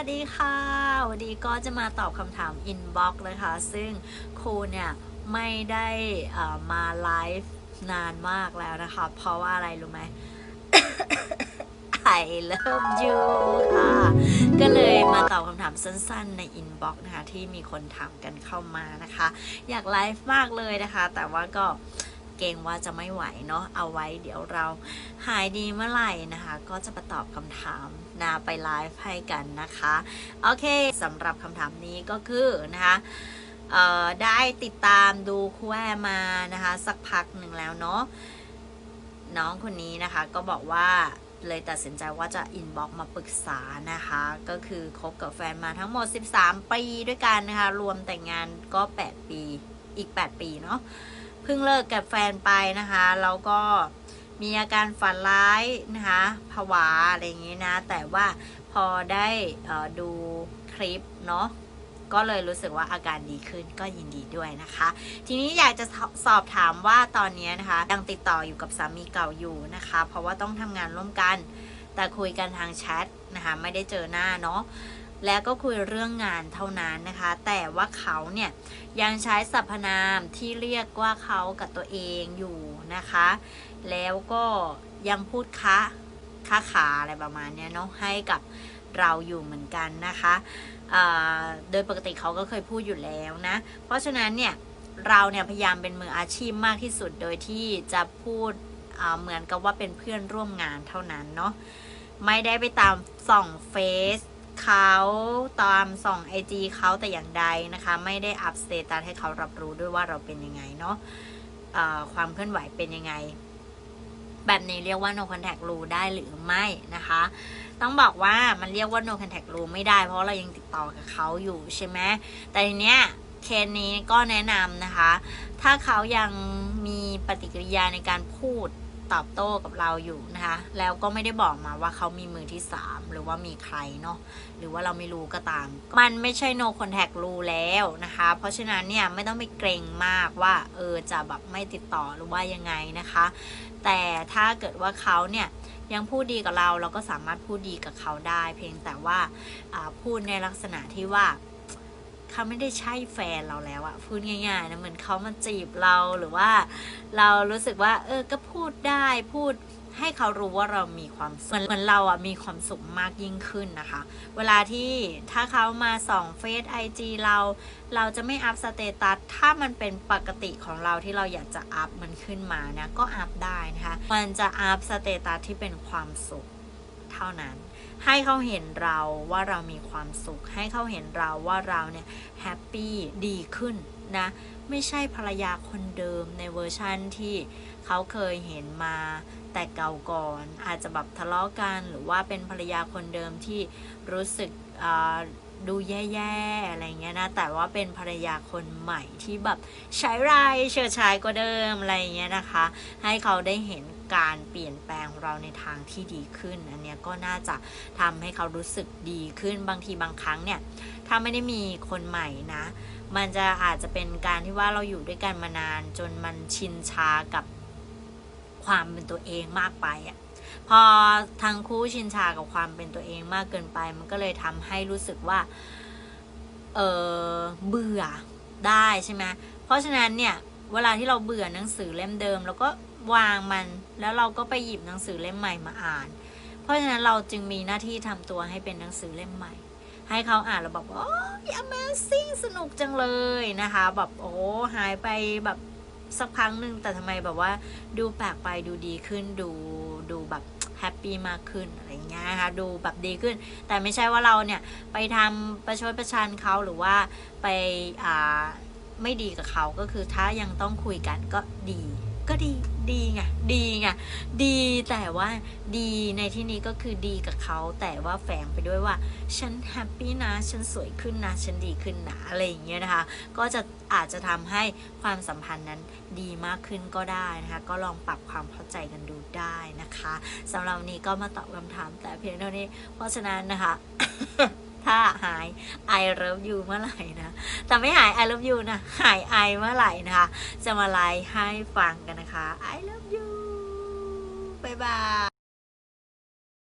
วัสดีค่ะ วันนี้ก็จะมาตอบคำถามอินบ็อกซ์เลยค่ะซึ่งครูเนี่ยไม่ได้มาไลฟ์นานมากแล้วนะคะ เพราะว่าอะไรรู้ไหม I love you ค่ะ ก็เลยมาตอบคำถามสั้นๆ ในอินบ็อกซ์นะคะ ที่มีคนถามกันเข้ามานะคะ อยากไลฟ์มากเลยนะคะ แต่ว่าก็ เกรงว่าจะไม่ไหวเนาะเอาไว้เดี๋ยวเราหายดีเมื่อไหร่นะคะ ก็จะมาตอบคำถามนาไปไลฟ์ให้กันนะคะ โอเคสำหรับคำถามนี้ก็คือนะคะได้ติดตามดูครูแอมานะคะ สักพักหนึ่งแล้วเนาะน้องคนนี้นะคะก็บอกว่าเลยตัดสินใจว่าจะอินบ็อกมาปรึกษานะคะ ก็คือคบกับแฟนมาทั้งหมด 13 ปีด้วยกันนะคะ รวมแต่งงานก็ 8 ปีอีก 8 ปีเนาะ พิ่งเลิกกับแฟนไปนะคะแล้วก็มีอาการฝันร้ายนะคะผวาอะไรอย่างงี้นะ แต่ว่าพอได้ดูคลิปเนาะก็เลยรู้สึกว่าอาการดีขึ้นก็ยินดีด้วยนะคะ ทีนี้อยากจะสอบถามว่าตอนนี้นะคะยังติดต่ออยู่กับสามีเก่าอยู่นะคะ เพราะว่าต้องทำงานร่วมกัน แต่คุยกันทางแชทนะคะ ไม่ได้เจอหน้าเนาะ แล้วก็คุยเรื่องงานเท่านั้นนะคะ แต่ว่าเขาเนี่ยยังใช้สรรพนามที่เรียกว่าเขากับตัวเองอยู่นะคะ แล้วก็ยังพูดคะค้าขาอะไรประมาณนี้เนาะให้กับเราอยู่เหมือนกันนะคะโดยปกติเขาก็เคยพูดอยู่แล้วนะ เพราะฉะนั้นเนี่ยเราเนี่ยพยายามเป็นมืออาชีพมากที่สุดโดยที่จะพูดเหมือนกับว่าเป็นเพื่อนร่วมงานเท่านั้นเนาะไม่ได้ไปตามส่องเฟซ เขาตามส่องไอจีเขาแต่อย่างใดนะคะ ไม่ได้อัพสเตตัสให้เขารับรู้ด้วยว่าเราเป็นยังไงเนาะความเคลื่อนไหวเป็นยังไง แบบนี้เรียกว่า no contact rule ได้หรือไม่นะคะ ต้องบอกว่ามันเรียกว่า no contact rule ไม่ได้เพราะเรายังติดต่อกับเขาอยู่ใช่ไหมแต่ทีเนี้ยเคสนี้ก็แนะนำนะคะ ถ้าเขายังมีปฏิกิริยาในการพูด ตอบโต้กับเราอยู่นะคะ แล้วก็ไม่ได้บอกมาว่าเขามีมือที่สามหรือว่ามีใครเนาะหรือว่าเราไม่รู้ก็ตาม มันไม่ใช่ no contact rule แล้วนะคะ เพราะฉะนั้นเนี่ยไม่ต้องไปเกรงมากว่าเออจะแบบไม่ติดต่อหรือว่ายังไงนะคะ แต่ถ้าเกิดว่าเขาเนี่ยยังพูดดีกับเราเราก็สามารถพูดดีกับเขาได้ เพียงแต่ว่าพูดในลักษณะที่ว่า เขาไม่ได้ใช่แฟนเราแล้วอะพูดง่ายๆนะเหมือนเขามาจีบเราหรือว่า เรารู้สึกว่า เออก็พูดได้พูดให้เขารู้ว่าเรามีความสุขเหมือนเหมือนเราอะมีความสุขมากยิ่งขึ้นนะคะ เวลาที่ถ้าเขามาส่องเฟซไอจีเรา เราจะไม่อัพสเตตัสถ้ามันเป็นปกติของเราที่เราอยากจะอัพมันขึ้นมานะก็อัพได้นะคะ มันจะอัพสเตตัสที่เป็นความสุข เท่านั้น ให้เขาเห็นเราว่าเรามีความสุข ให้เขาเห็นเราว่าเราเนี่ยแฮปปี้ดีขึ้นนะ ไม่ใช่ภรรยาคนเดิมในเวอร์ชั่นที่เขาเคยเห็นมา แต่เก่าก่อน อาจจะแบบทะเลาะกันหรือว่าเป็นภรรยาคนเดิมที่รู้สึกดูแย่ๆอะไรเงี้ยนะ แต่ว่าเป็นภรรยาคนใหม่ที่แบบใช้ไรายเชิดชายกว่าเดิมอะไรเงี้ยนะคะ ให้เขาได้เห็นการเปลี่ยนแปลงของเราในทางที่ดีขึ้น อันเนี้ยก็น่าจะทำให้เขารู้สึกดีขึ้นบางทีบางครั้งเนี่ย ถ้าไม่ได้มีคนใหม่นะ มันจะอาจจะเป็นการที่ว่าเราอยู่ด้วยกันมานานจนมันชินชากับ ความเป็นตัวเองมากไปอะ่ะพอทั้งคู่ชินชากับความเป็นตัวเองมากเกินไป มันก็เลยทำให้รู้สึกว่า เออเบื่อได้ใช่ไหมเพราะฉะนั้นเนี่ย เวลาที่เราเบื่อหนังสือเล่มเดิมเราก็วางมันแล้วเราก็ไปหยิบหนังสือเล่มใหม่มาอ่าน เพราะฉะนั้นเราจึงมีหน้าที่ทำตัวให้เป็นหนังสือเล่มใหม่ ให้เขาอ่านแล้วบอกว่าโอ้ย Amazing สนุกจังเลยนะคะ แบบโอ้หายไปแบบ สักพักหนึ่งแต่ทำไมแบบว่า ดูแปลกไปดูดีขึ้นดูดูแบบแฮปปี้มากขึ้นอะไรเงี้ยนะคะดูแบบดีขึ้น แต่ไม่ใช่ว่าเราเนี่ยไปทำประชดประชันเขาหรือว่าไปอ่าไม่ดีกับเขาก็คือถ้ายังต้องคุยกันก็ดี ก็ดีดีไงดีไงดีแต่ว่าดีในที่นี้ก็คือดีกับเขา แต่ว่าแฝงไปด้วยว่า ฉันแฮปปี้นะ ฉันสวยขึ้นนะ ฉันดีขึ้นนะอะไรอย่างเงี้ยนะคะ ก็จะอาจจะทำให้ความสัมพันธ์นั้นดีมากขึ้นก็ได้นะคะ ก็ลองปรับความเข้าใจกันดูได้นะคะสำหรับนี้ก็มาตอบคำถามแต่เพียงเท่านี้ เพราะฉะนั้นนะคะ ถ้าหาย I love you เมื่อไหร่นะ แต่ไม่หาย I love you นะ หาย I เมื่อไหร่นะคะ จะมาไลฟ์ให้ฟังกันนะคะ I love you บ๊ายบาย